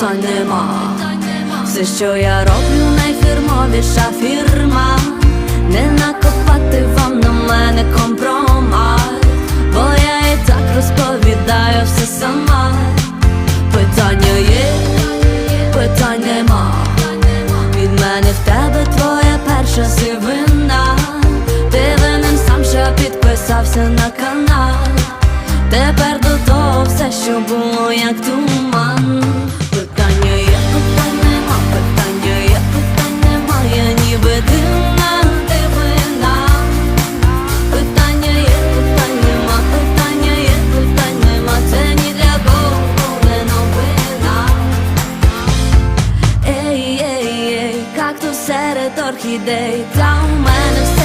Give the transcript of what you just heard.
питань нема. Все, що я роблю, найфірмовіша фірма. Не накопати вам на мене компромат, бо я і так розповідаю все сама. Питання є, питань нема. Від мене в тебе твоя перша сивина. Ти винен сам, що підписався на канал. Серед орхідей, та у мене все